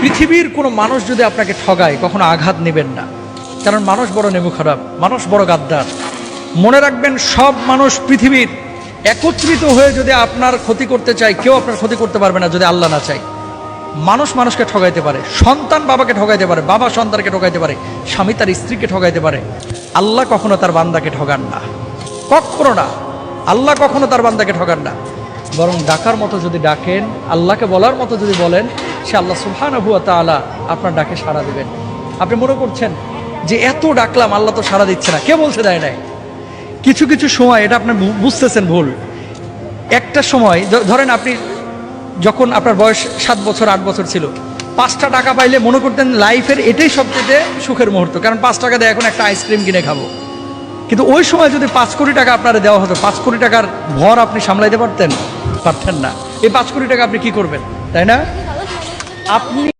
পৃথিবীর কোনো মানুষ যদি আপনাকে ঠগায়, কখনো আঘাত নেবেন না। কারণ মানুষ বড় নেমু খারাপ মানুষ বড় গাদ্দার। মনে রাখবেন, সব মানুষ পৃথিবীর একত্রিত হয়ে যদি আপনার ক্ষতি করতে চায়, কেউ আপনার ক্ষতি করতে পারবে না যদি আল্লাহ না চায়। মানুষ মানুষকে ঠগাইতে পারে, সন্তান বাবাকে ঠগাইতে পারে, বাবা সন্তানকে ঠগাইতে পারে, স্বামী তার স্ত্রীকে ঠগাইতে পারে। আল্লাহ কখনো তার বান্দাকে ঠগান না। কখনো না। আল্লাহ কখনো তার বান্দাকে ঠগান না। বরং ডাকার মতো যদি ডাকেন, আল্লাহকে বলার মতো যদি বলেন, সে আল্লাহ সুহান হুয়া তালা আপনার ডাকে সাড়া দেবেন। আপনি মনে করছেন যে এত ডাকলাম, আল্লাহ তো সাড়া দিচ্ছে না। কে বলছে দেয় নাই? কিছু কিছু সময় এটা আপনি বুঝতেছেন ভুল। একটা সময় ধরেন আপনি যখন আপনার বয়স সাত বছর, আট বছর ছিল, পাঁচটা টাকা পাইলে মনে করতেন লাইফের এটাই সবচেয়ে সুখের মুহূর্ত, কারণ পাঁচ টাকা দিয়ে এখন একটা আইসক্রিম কিনে খাব। কিন্তু ওই সময় যদি পাঁচ কোটি টাকা আপনারা দেওয়া হতো, পাঁচ কোটি টাকার ভর আপনি সামলাইতে পারতেন? পারতেন না। এই পাঁচ কোটি টাকা আপনি কি করবেন? তাই না? আপনি